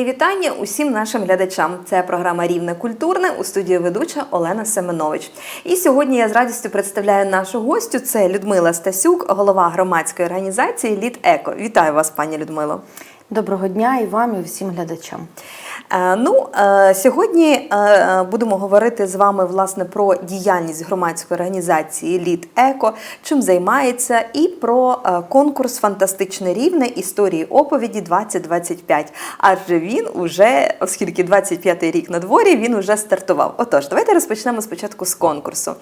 мої вітання усім нашим глядачам. Це програма Рівне культурне у студії ведуча Олена Семенович. І сьогодні я з радістю представляю нашу гостю. Це Людмила Стасюк, голова громадської організації Лід Еко. Вітаю вас, пані Людмило. Доброго дня і вам, і всім глядачам. Е, Ну, е, сьогодні е, будемо говорити з вами власне про діяльність громадської організації Лід Еко, чим займається, і про конкурс Фантастичне рівне історії оповіді 2025. Адже він уже, оскільки 25-й рік на дворі, він уже стартував. Отож, давайте розпочнемо спочатку з конкурсу.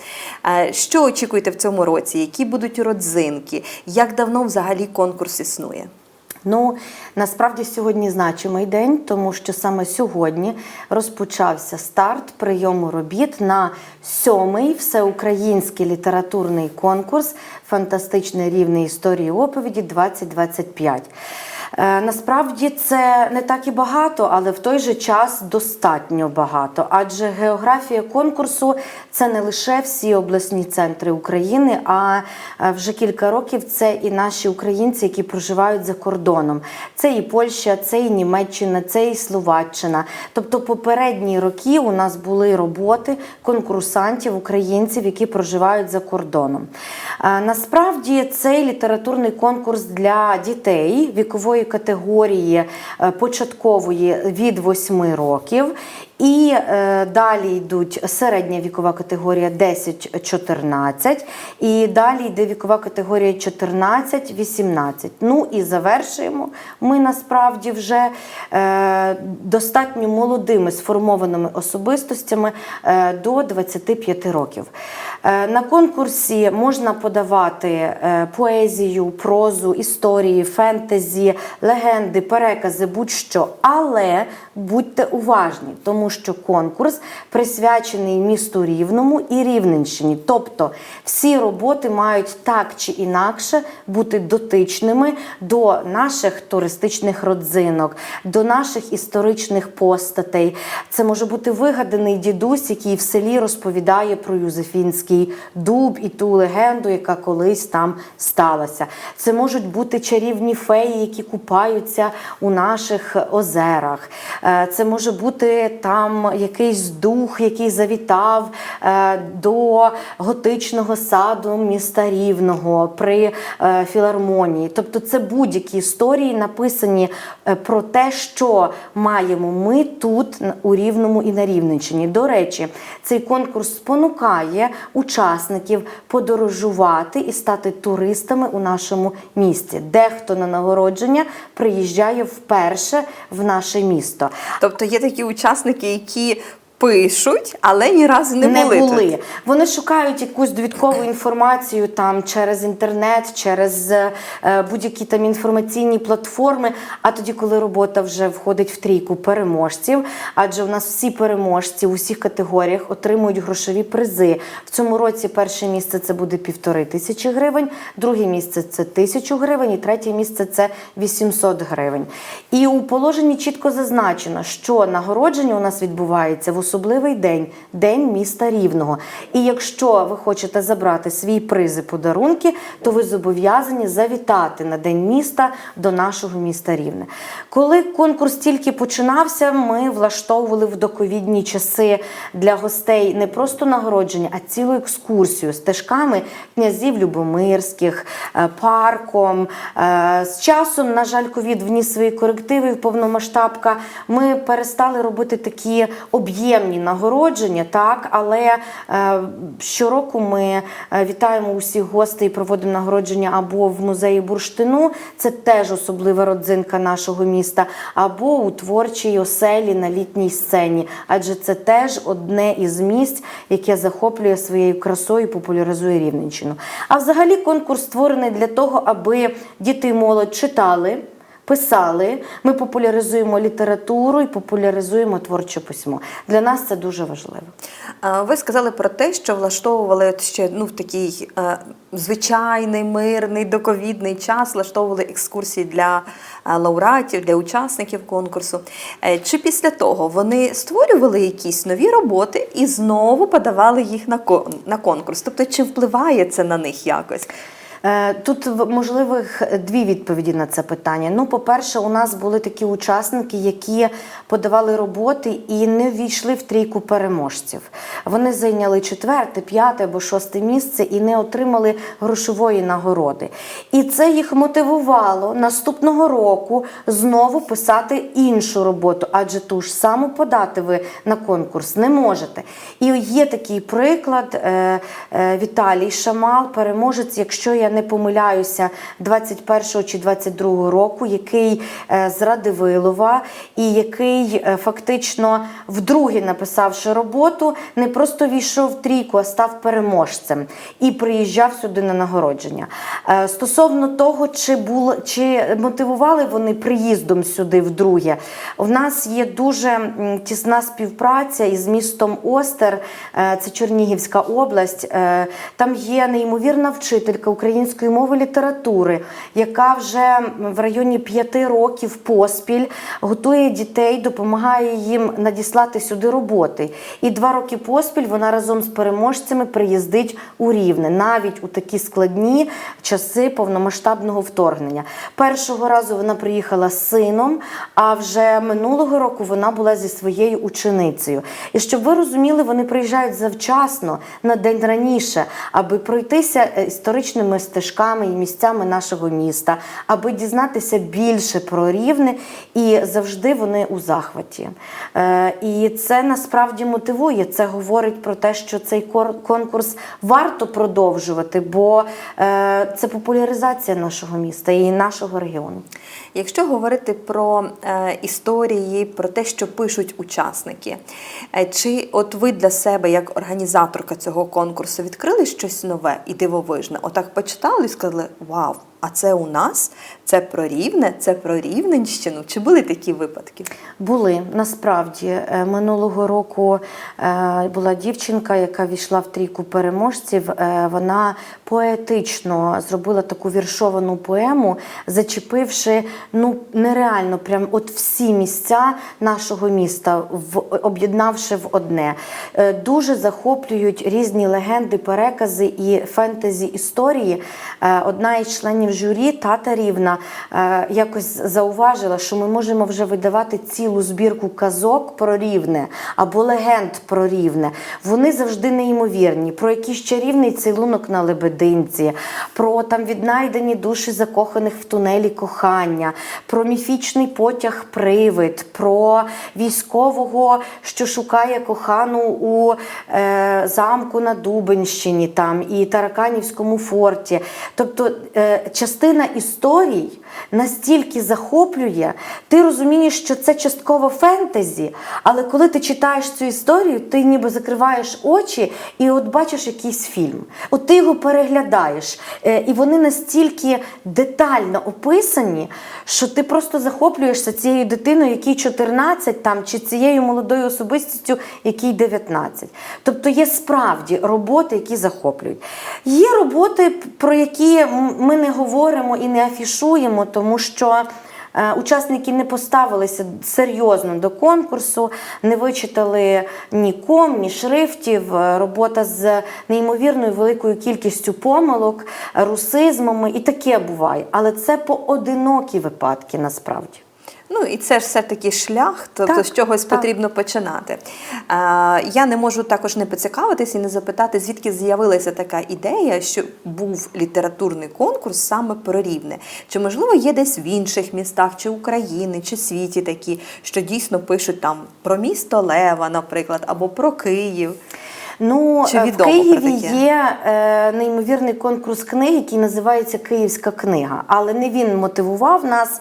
Що очікуєте в цьому році? Які будуть родзинки? Як давно взагалі конкурс існує? Ну насправді сьогодні значимий день, тому що саме сьогодні розпочався старт прийому робіт на сьомий всеукраїнський літературний конкурс Фантастичний рівне історії оповіді 2025. Е, Насправді це не так і багато, але в той же час достатньо багато. Адже географія конкурсу це не лише всі обласні центри України, а е, вже кілька років це і наші українці, які проживають за кордоном. Це і Польща, це і Німеччина, це і Словаччина. Тобто, попередні роки у нас були роботи конкурсантів, українців, які проживають за кордоном. Е, Насправді цей літературний конкурс для дітей вікової категорії е, початкової від 8 років. І е, далі йдуть середня вікова категорія 10-14, і далі йде вікова категорія 14-18. Ну і завершуємо ми насправді вже е, достатньо молодими сформованими особистостями е, до 25 років. Е, на конкурсі можна подавати е, поезію, прозу, історії, фентезі, легенди, перекази, будь-що. Але будьте уважні, тому що конкурс присвячений місту Рівному і Рівненщині. Тобто всі роботи мають так чи інакше бути дотичними до наших туристичних родзинок, до наших історичних постатей. Це може бути вигаданий дідусь, який в селі розповідає про Юзефінський дуб і ту легенду, яка колись там сталася. Це можуть бути чарівні феї, які купаються у наших озерах. Е, Це може бути там якийсь дух, який завітав е, до готичного саду міста Рівного при е, філармонії. Тобто, це будь-які історії написані про те, що маємо ми тут у Рівному і на Рівненщині. До речі, цей конкурс спонукає учасників подорожувати і стати туристами у нашому місті. Дехто на нагородження приїжджає вперше в наше місто. Тобто є такі учасники, які пишуть, але ні разу не, були. тут. Вони шукають якусь довідкову інформацію там через інтернет, через е, будь-які там інформаційні платформи. А тоді, коли робота вже входить в трійку переможців, адже у нас всі переможці у всіх категоріях отримують грошові призи. В цьому році перше місце це буде півтори тисячі гривень, друге місце це тисячу гривень, і третє місце це 800 гривень. І у положенні чітко зазначено, що нагородження у нас відбувається в особливий день день міста Рівного. І якщо ви хочете забрати свій призи подарунки, то ви зобов'язані завітати на день міста до нашого міста Рівне. Коли конкурс тільки починався, ми влаштовували в доковідні часи для гостей не просто нагородження, а цілу екскурсію стежками князів Любомирських, е, парком. Е, З часом, на жаль, ковід вніс свої корективи в повномасштабка. Ми перестали робити такі об'ємні нагородження, так, але е, щороку ми е, вітаємо усіх гостей, проводимо нагородження або в музеї бурштину, це теж особлива родзинка нашого міста, або у творчій оселі на літній сцені, адже це теж одне із місць, яке захоплює своєю красою, і популяризує Рівненщину. А взагалі конкурс створений для того, аби діти і молодь читали. Писали, ми популяризуємо літературу і популяризуємо творче письмо. Для нас це дуже важливо. Ви сказали про те, що влаштовували ще ну, в такий е, звичайний, мирний, доковідний час, влаштовували екскурсії для е, лауреатів, для учасників конкурсу. Е, Чи після того вони створювали якісь нові роботи і знову подавали їх на, кон- на конкурс? Тобто, чи впливає це на них якось? Е, Тут можливих дві відповіді на це питання. Ну, по-перше, у нас були такі учасники, які подавали роботи і не ввійшли в трійку переможців. Вони зайняли четверте, п'яте або шосте місце і не отримали грошової нагороди. І це їх мотивувало наступного року знову писати іншу роботу, адже ту ж саму подати ви на конкурс не можете. І є такий приклад е, е, Віталій Шамал, переможець, якщо я не помиляюся, 21 чи 22 року, який е, з Радивилова і який е, фактично вдруге написавши роботу, не просто війшов в трійку, а став переможцем і приїжджав сюди на нагородження. Е, Стосовно того, чи було чи мотивували вони приїздом сюди вдруге, у нас є дуже тісна співпраця із містом Остер, це Чернігівська область. Там є неймовірна вчителька української мови літератури, яка вже в районі п'яти років поспіль готує дітей, допомагає їм надіслати сюди роботи. І два роки поспіль вона разом з переможцями приїздить у Рівне, навіть у такі складні часи повномасштабного вторгнення. Першого разу вона приїхала з сином, а вже минулого року вона була зі своєю ученицею. І щоб ви розуміли, вони приїжджають завчасно на день раніше, аби пройтися е, історичними стежками і місцями нашого міста, аби дізнатися більше про рівне, і завжди вони у захваті. Е, І це насправді мотивує. Це говорить про те, що цей конкурс варто продовжувати, бо е, це популяризація нашого міста і нашого регіону. Якщо говорити про е, історії, про те, що пишуть учасники, чи от ви для себе, як організаторка цього конкурсу, відкрили щось нове і дивовижне? Отак почитали і сказали: Вау, а це у нас, це про рівне, це про рівненщину. Чи були такі випадки? Були насправді Е, минулого року е, була дівчинка, яка війшла в трійку переможців. Е, Вона поетично зробила таку віршовану поему, зачепивши ну нереально, прям от всі місця нашого міста, в об'єднавши в одне. Дуже захоплюють різні легенди, перекази і фентезі історії. Одна із членів журі, тата Рівна, е, якось зауважила, що ми можемо вже видавати цілу збірку казок про рівне або легенд про рівне. Вони завжди неймовірні. Про якийсь чарівний цілунок на лебединці, про там віднайдені душі закоханих в тунелі кохання, про міфічний потяг привид, про військового, що шукає кохану у е, замку на Дубенщині там і Тараканівському форті. Тобто е, частина історій настільки захоплює, ти розумієш, що це частково фентезі, але коли ти читаєш цю історію, ти ніби закриваєш очі і от бачиш якийсь фільм. От ти його переглядаєш, е, і вони настільки детально описані, що ти просто захоплюєшся цією дитиною, якій 14 там, чи цією молодою особистістю, якій 19. Тобто є справді роботи, які захоплюють. Є роботи, про які ми не говоримо і не афішуємо, тому що. е, Учасники не поставилися серйозно до конкурсу, не вичитали ні ком, ні шрифтів. Е, Робота з неймовірною великою кількістю помилок, русизмами, і таке буває. Але це поодинокі випадки насправді. Ну і це ж все-таки шлях, тобто Так, з чогось так. потрібно починати. Е, я не можу також не поцікавитись і не запитати, звідки з'явилася така ідея, що був літературний конкурс саме про рівне. Чи можливо є десь в інших містах, чи України, чи світі такі, що дійсно пишуть там про місто Лева, наприклад, або про Київ. Ну, Чи е, в Києві є е, неймовірний конкурс книг, який називається Київська книга. Але не він мотивував нас,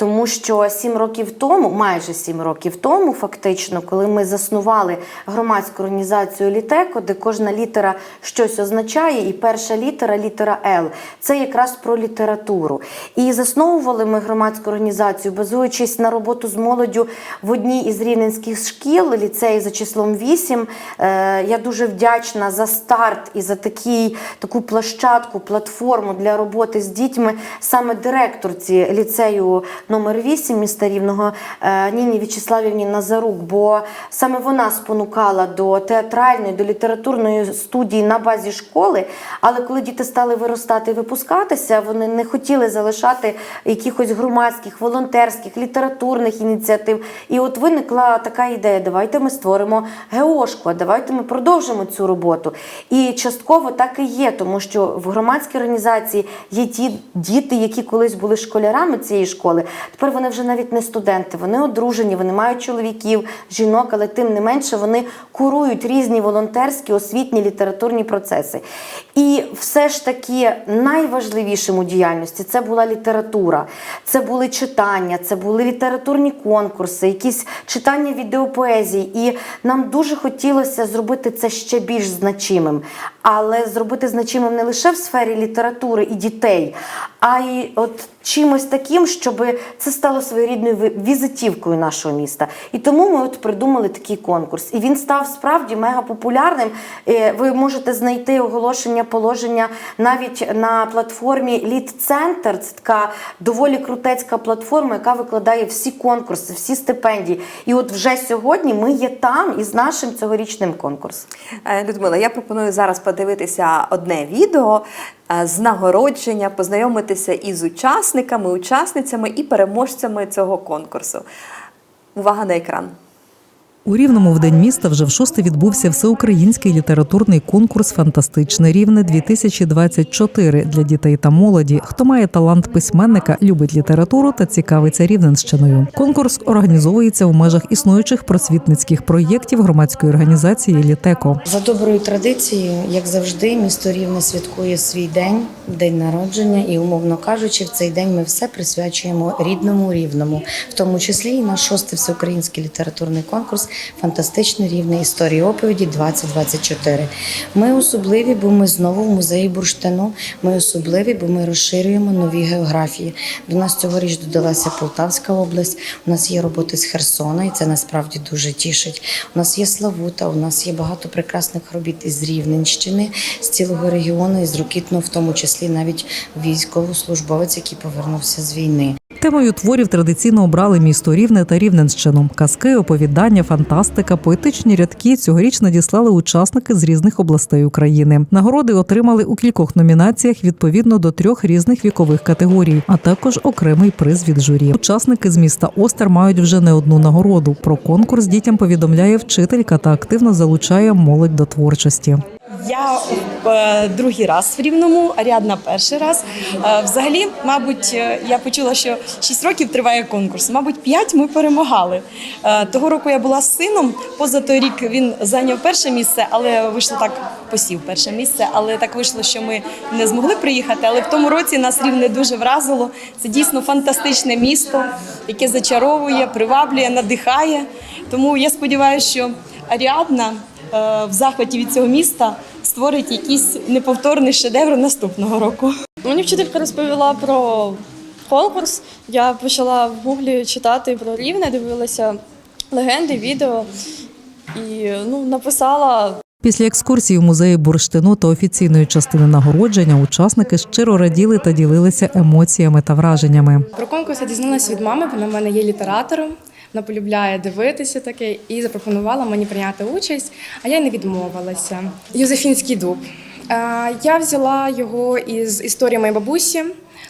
тому що сім років тому, майже сім років тому, фактично, коли ми заснували громадську організацію Літеко, де кожна літера щось означає, і перша літера літера Л. Це якраз про літературу. І засновували ми громадську організацію, базуючись на роботу з молоддю в одній із рівненських шкіл, ліцеї за числом 8. Е, Я дуже вдячна за старт і за такий, таку площадку, платформу для роботи з дітьми, саме директорці ліцею номер 8 міста Рівного е, Ніні В'ячеславівні Назарук, бо саме вона спонукала до театральної, до літературної студії на базі школи. Але коли діти стали виростати і випускатися, вони не хотіли залишати якихось громадських, волонтерських, літературних ініціатив. І от виникла така ідея: давайте ми створимо ГЕОшку, давайте ми продовжимо цю роботу. І частково так і є, тому що в громадській організації є ті діти, які колись були школярами цієї школи. Тепер вони вже навіть не студенти, вони одружені, вони мають чоловіків, жінок, але тим не менше вони курують різні волонтерські, освітні, літературні процеси. І все ж таки найважливішим у діяльності це була література, це були читання, це були літературні конкурси, якісь читання відеопоезії. І нам дуже хотілося зробити це ще більш значимим, але зробити значимим не лише в сфері літератури і дітей, а й от чимось таким, щоб це стало своєрідною візитівкою нашого міста. І тому ми от придумали такий конкурс. І він став справді мега популярним. Е, Ви можете знайти оголошення положення навіть на платформі Лід-Центр. Це така доволі крутецька платформа, яка викладає всі конкурси, всі стипендії. І от вже сьогодні ми є там із нашим цьогорічним конкурсом. Е, Людмила, я пропоную зараз подивитися одне відео е, з нагородження, познайомитися із учасниками, учасницями і переможцями цього конкурсу. Увага на екран. У Рівному в День міста вже в шосте відбувся всеукраїнський літературний конкурс Фантастичне рівне 2024 для дітей та молоді. Хто має талант письменника, любить літературу та цікавиться рівненщиною. Конкурс організовується в межах існуючих просвітницьких проєктів громадської організації Літеко. За доброю традицією, як завжди, місто Рівне святкує свій день, день народження, і, умовно кажучи, в цей день ми все присвячуємо рідному рівному, в тому числі і наш шостий всеукраїнський літературний конкурс Фантастичне рівне історії оповіді 2024. Ми особливі, бо ми знову в музеї бурштину. Ми особливі, бо ми розширюємо нові географії. До нас цьогоріч додалася Полтавська область. У нас є роботи з Херсона, і це насправді дуже тішить. У нас є Славута, у нас є багато прекрасних робіт із Рівненщини, з цілого регіону, із Рокітного, в тому числі навіть військовослужбовець, який повернувся з війни. Темою творів традиційно обрали місто Рівне та Рівненщину. Казки, оповідання, фантастика, поетичні рядки цьогоріч надіслали учасники з різних областей України. Нагороди отримали у кількох номінаціях відповідно до трьох різних вікових категорій, а також окремий приз від журі. Учасники з міста Остер мають вже не одну нагороду. Про конкурс дітям повідомляє вчителька та активно залучає молодь до творчості. Я е, другий раз в Рівному, Аріадна перший раз. Е, взагалі, мабуть, е, я почула, що 6 років триває конкурс. Мабуть, 5 ми перемагали. Е, того року я була з сином. Поза той рік він зайняв перше місце, але вийшло так, посів перше місце. Але так вийшло, що ми не змогли приїхати. Але в тому році нас рівне дуже вразило. Це дійсно фантастичне місто, яке зачаровує, приваблює, надихає. Тому я сподіваюся, що Аріадна в захваті від цього міста створить якийсь неповторний шедевр наступного року. Мені вчителька розповіла про конкурс. Я почала в гуглі читати про рівне, дивилася легенди, відео і ну, написала Після екскурсії в музеї бурштину та офіційної частини нагородження учасники щиро раділи та ділилися емоціями та враженнями. про конкурс. Я дізналася від мами, вона в мене є літератором. Вона полюбляє дивитися таке і запропонувала мені прийняти участь, а я не відмовилася. Юзефінський дуб. Е, Я взяла його із історії моєї бабусі.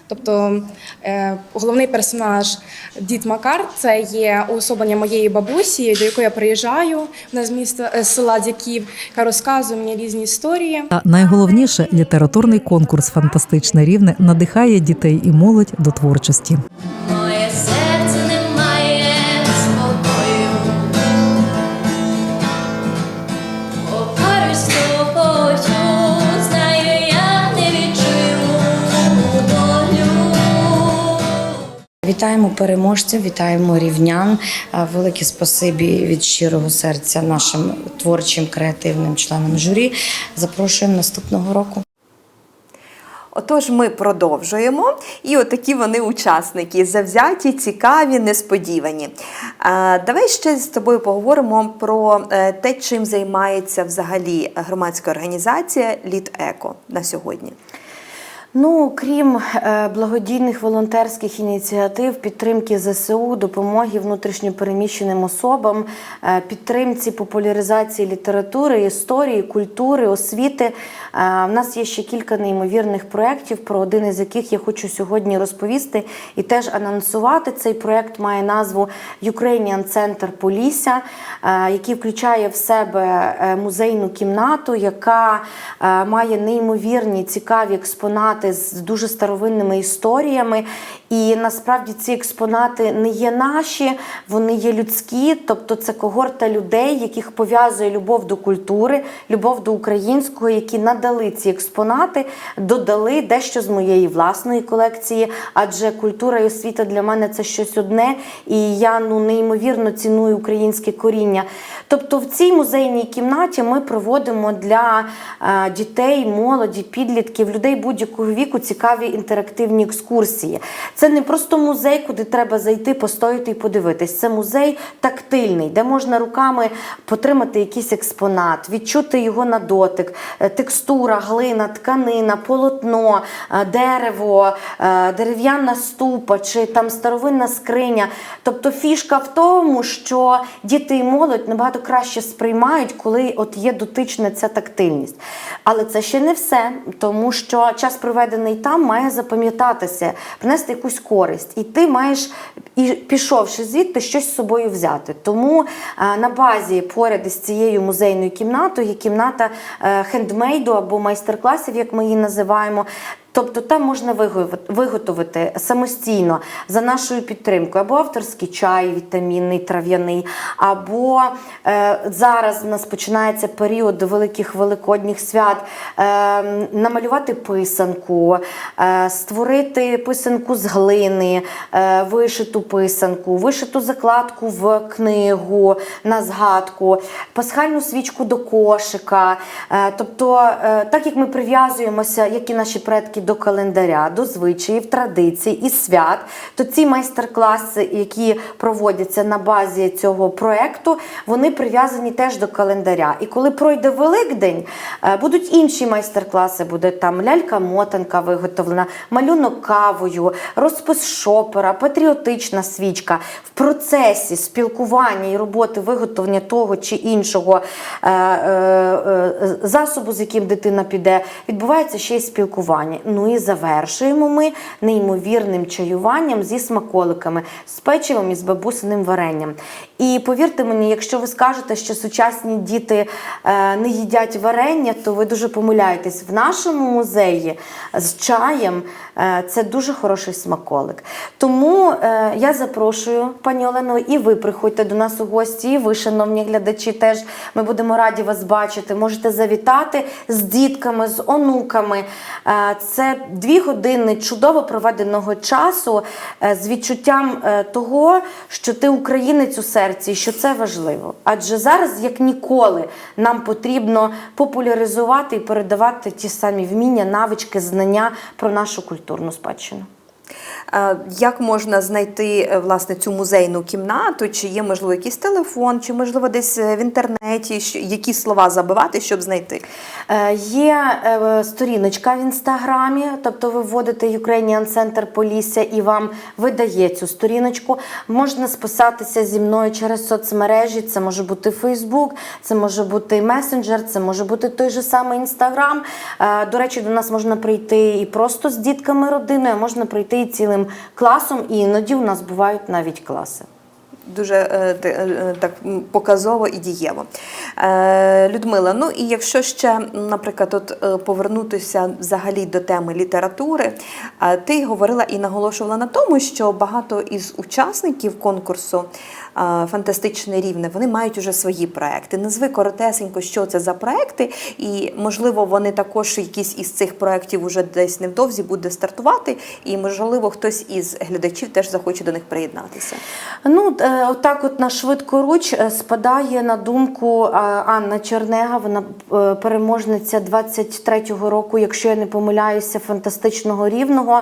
Тобто е, головний персонаж Дід Макар це є уособлення моєї бабусі, до якої я приїжджаю. Вона з міста е, з села Дяків, яка розказує мені різні історії. Та найголовніше літературний конкурс Фантастичне рівне надихає дітей і молодь до творчості. Вітаємо переможців, вітаємо рівнян. Велике спасибі від щирого серця нашим творчим креативним членам журі. Запрошуємо наступного року. Отож, ми продовжуємо. І отакі вони учасники завзяті, цікаві, несподівані. Давай ще з тобою поговоримо про е, те, чим займається взагалі громадська організація Лід Еко на сьогодні. Ну, крім е, благодійних волонтерських ініціатив, підтримки ЗСУ, допомоги внутрішньопереміщеним особам, е, підтримці популяризації літератури, історії, культури, освіти. е, В нас є ще кілька неймовірних проєктів, про один із яких я хочу сьогодні розповісти і теж анонсувати. Цей проєкт має назву Ukrainian Center Полісся, який включає в себе музейну кімнату, яка має неймовірні цікаві експонати з дуже старовинними історіями. І насправді ці експонати не є наші, вони є людські, тобто це когорта людей, яких пов'язує любов до культури, любов до українського, які надали ці експонати, додали дещо з моєї власної колекції, адже культура і освіта для мене це щось одне, і я ну неймовірно ціную українське коріння. Тобто в цій музейній кімнаті ми проводимо для е, дітей, молоді, підлітків, людей будь-якого віку цікаві інтерактивні екскурсії. Це не просто музей, куди треба зайти, постояти і подивитись. Це музей тактильний, де можна руками потримати якийсь експонат, відчути його на дотик, е, текстура, глина, тканина, полотно, е, дерево, е, дерев'яна ступа чи там старовинна скриня. Тобто фішка в тому, що діти і молодь набагато краще сприймають, коли от є дотична ця тактильність. Але це ще не все, тому що час проведений там має запам'ятатися, принести якусь користь. І ти маєш, і пішовши звідти, щось з собою взяти. Тому е, на базі поряд із цією музейною кімнатою є кімната е, хендмейду або майстер-класів, як ми її називаємо. Тобто там можна виготовити самостійно за нашою підтримкою або авторський чай, вітамінний, трав'яний, або е, зараз у нас починається період великих великодніх свят. Е, намалювати писанку, е, створити писанку з глини, е, вишиту писанку, вишиту закладку в книгу на згадку, пасхальну свічку до кошика. Е, тобто, е, так як ми прив'язуємося, як і наші предки, до календаря, до звичаїв, традицій і свят, то ці майстер-класи, які проводяться на базі цього проекту, вони прив'язані теж до календаря. І коли пройде Великдень, е, будуть інші майстер-класи, буде там лялька-мотанка виготовлена, малюнок кавою, розпис шопера, патріотична свічка. В процесі спілкування і роботи виготовлення того чи іншого е, е, засобу, з яким дитина піде, відбувається ще й спілкування. Ну і завершуємо ми неймовірним чаюванням зі смаколиками, з печивом і з бабусиним варенням. І повірте мені, якщо ви скажете, що сучасні діти е, не їдять варення, то ви дуже помиляєтесь. В нашому музеї з чаєм е, це дуже хороший смаколик. Тому е, я запрошую пані Олено, і ви приходьте до нас у гості, і ви, шановні глядачі, теж ми будемо раді вас бачити. Можете завітати з дітками, з онуками. Це дві години чудово проведеного часу з відчуттям того, що ти українець у серці, і що це важливо. Адже зараз, як ніколи, нам потрібно популяризувати і передавати ті самі вміння, навички, знання про нашу культурну спадщину. Е, Як можна знайти е, власне цю музейну кімнату? Чи є можливо якийсь телефон, чи можливо десь е, в інтернеті, які слова забивати, щоб знайти? Є сторіночка в інстаграмі, тобто ви вводите Ukrainian Center Полісся і вам видає цю сторіночку. Можна списатися зі мною через соцмережі. Це може бути Фейсбук, це може бути месенджер, це може бути той же самий інстаграм. До речі, до нас можна прийти і просто з дітками родиною, можна прийти і цілим класом, і іноді у нас бувають навіть класи. Дуже е, е, так показово і дієво. Е, Людмила, ну і якщо ще, наприклад, от повернутися взагалі до теми літератури, ти говорила і наголошувала на тому, що багато із учасників конкурсу Фантастичне рівне вони мають уже свої проекти. Назви коротесенько, що це за проекти, і можливо вони також якісь із цих проєктів уже десь невдовзі буде стартувати, і можливо хтось із глядачів теж захоче до них приєднатися. Ну, е, отак, от на швидкоруч е, спадає на думку е, Анна Чернега, вона переможниця 23-го року, якщо я не помиляюся, фантастичного рівного.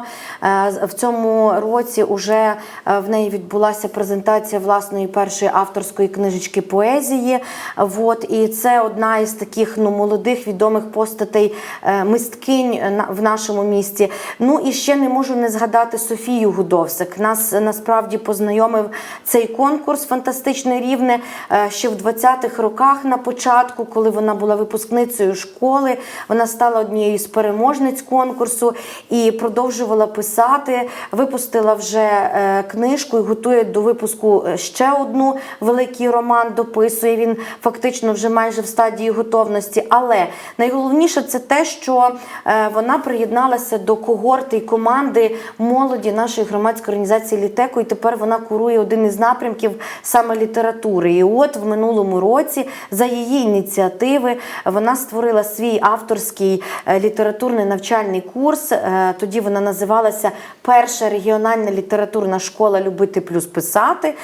В цьому році вже в неї відбулася презентація власної власної першої авторської книжечки поезії. От, і це одна із таких ну, молодих відомих постатей е, мисткинь в нашому місті. Ну і ще не можу не згадати Софію Гудовсик. Нас е, насправді познайомив цей конкурс фантастичне рівне е, ще в 20-х роках на початку, коли вона була випускницею школи. Вона стала однією з переможниць конкурсу і продовжувала писати. Випустила вже е, книжку і готує до випуску е, ще одну великий роман. Дописує він фактично вже майже в стадії готовності. Але найголовніше це те, що е, вона приєдналася до когорти і команди молоді нашої громадської організації Літеко, і тепер вона курує один із напрямків саме літератури. І от в минулому році за її ініціативи вона створила свій авторський е, літературний навчальний курс. Е, Тоді вона називалася Перша регіональна літературна школа Любити плюс писати.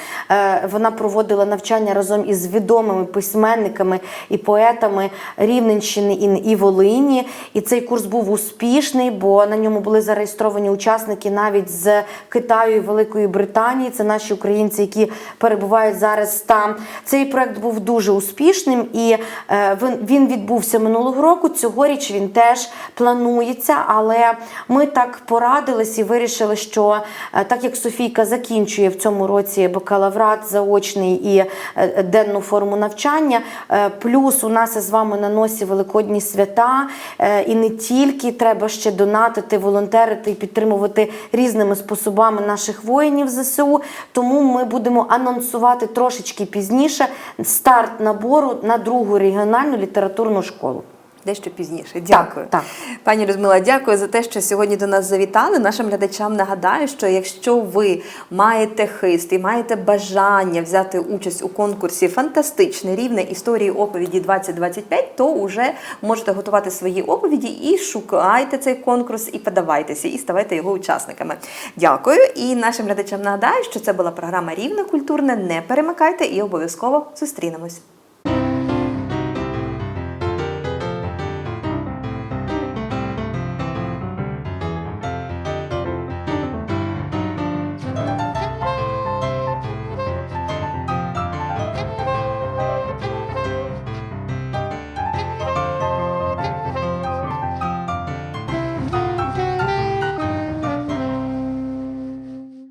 Вона проводила навчання разом із відомими письменниками і поетами Рівненщини і Волині. І цей курс був успішний, бо на ньому були зареєстровані учасники навіть з Китаю і Великої Британії. Це наші українці, які перебувають зараз там. Цей проект був дуже успішним і е, він відбувся минулого року. Цьогоріч він теж планується, але ми так порадились і вирішили, що е, так як Софійка закінчує в цьому році бакалаврат заочний і е, денну форму навчання, е, плюс у нас із вами на носі великодні свята, е, і не тільки треба ще донатити, волонтерити і підтримувати різними способами наших воїнів ЗСУ. Тому ми будемо анонсувати трошечки пізніше старт набору на другу регіональну літературну школу. Дещо пізніше. Дякую. так. Пані Людмила, дякую за те, що сьогодні до нас завітали. Нашим глядачам нагадаю, що якщо ви маєте хист і маєте бажання взяти участь у конкурсі Фантастичне рівне історії оповіді 2025, то вже можете готувати свої оповіді і шукайте цей конкурс, і подавайтеся, і ставайте його учасниками. Дякую. І нашим глядачам нагадаю, що це була програма Рівне культурне. Не перемикайте і обов'язково зустрінемось.